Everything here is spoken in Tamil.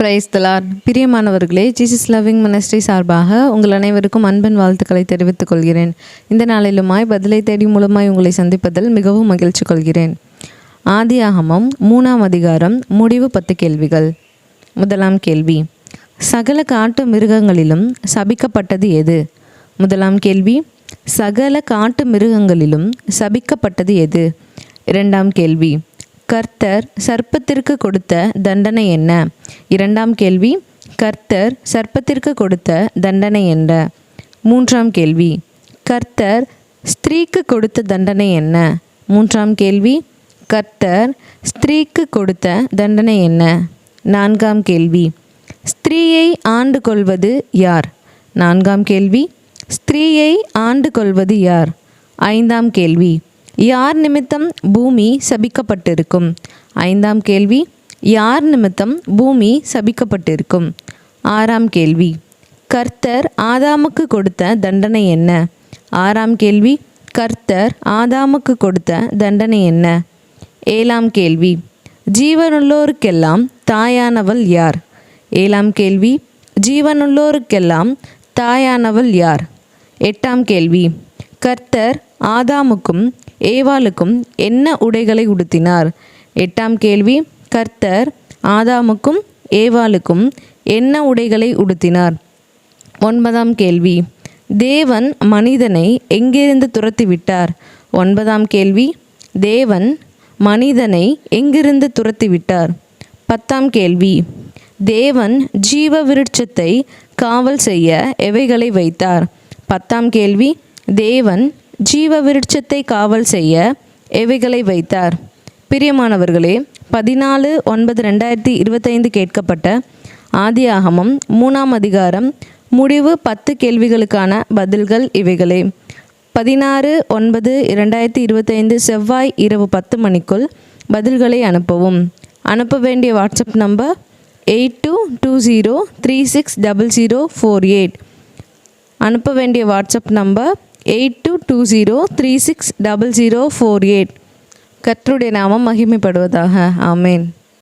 பிரைஸ் தலார் பிரியமானவர்களே ஜீசஸ் லவ்விங் மினிஸ்ட்ரி சார்பாக உங்கள் அனைவருக்கும் அன்பின் வாழ்த்துக்களை தெரிவித்துக் கொள்கிறேன். இந்த நாளிலுமாய் பதிலை தேடி மூலமாய் உங்களை சந்திப்பதில் மிகவும் மகிழ்ச்சி கொள்கிறேன். ஆதியாகமம் மூணாம் அதிகாரம் முடிவு பத்து கேள்விகள். முதலாம் கேள்வி சகல காட்டு மிருகங்களிலும் சபிக்கப்பட்டது எது? முதலாம் கேள்வி சகல காட்டு மிருகங்களிலும் சபிக்கப்பட்டது எது? இரண்டாம் கேள்வி கர்த்தர் சர்ப்பத்திற்கு கொடுத்த தண்டனை என்ன? இரண்டாம் கேள்வி கர்த்தர் சர்ப்பத்திற்கு கொடுத்த தண்டனை என்ன? மூன்றாம் கேள்வி கர்த்தர் ஸ்திரீக்கு கொடுத்த தண்டனை என்ன? மூன்றாம் கேள்வி கர்த்தர் ஸ்திரீக்கு கொடுத்த தண்டனை என்ன? நான்காம் கேள்வி ஸ்திரீயை ஆண்டு கொள்வது யார்? நான்காம் கேள்வி ஸ்திரீயை ஆண்டு கொள்வது யார்? ஐந்தாம் கேள்வி யார் நிமித்தம் பூமி சபிக்கப்பட்டிருக்கும்? ஐந்தாம் கேள்வி யார் நிமித்தம் பூமி சபிக்கப்பட்டிருக்கும்? ஆறாம் கேள்வி கர்த்தர் ஆதாமுக்கு கொடுத்த தண்டனை என்ன? ஆறாம் கேள்வி கர்த்தர் ஆதாமுக்கு கொடுத்த தண்டனை என்ன? ஏழாம் கேள்வி ஜீவனுள்ளோருக்கெல்லாம் தாயானவள் யார்? ஏழாம் கேள்வி ஜீவனுள்ளோருக்கெல்லாம் தாயானவள் யார்? எட்டாம் கேள்வி கர்த்தர் ஆதாமுக்கும் ஏவாளுக்கும் என்ன உடைகளை உடுத்தினார்? எட்டாம் கேள்வி கர்த்தர் ஆதாமுக்கும் ஏவாளுக்கும் என்ன உடைகளை உடுத்தினார்? ஒன்பதாம் கேள்வி தேவன் மனிதனை எங்கிருந்து துரத்தி விட்டார் ஒன்பதாம் கேள்வி தேவன் மனிதனை எங்கிருந்து துரத்தி விட்டார் பத்தாம் கேள்வி தேவன் ஜீவ விருட்சத்தை காவல் செய்ய எவைகளை வைத்தார்? பத்தாம் கேள்வி தேவன் ஜீவ விருட்சத்தை காவல் செய்ய எவைகளை வைத்தார்? பிரியமானவர்களே பதினாலு ஒன்பது ரெண்டாயிரத்தி இருபத்தைந்து கேட்கப்பட்ட ஆதியாகமம் மூணாம் அதிகாரம் முடிவு பத்து கேள்விகளுக்கான பதில்கள் இவைகளே. பதினாறு ஒன்பது இரண்டாயிரத்தி இருபத்தைந்து செவ்வாய் இரவு பத்து மணிக்குள் பதில்களை அனுப்பவும். அனுப்ப வேண்டிய WhatsApp number eight two two zero three six double zero four eight. அனுப்ப வேண்டிய WhatsApp number eight two two zero three six double zero four eight கர்த்தருடைய நாமம் மகிமைப்படுவதாக ஆமேன்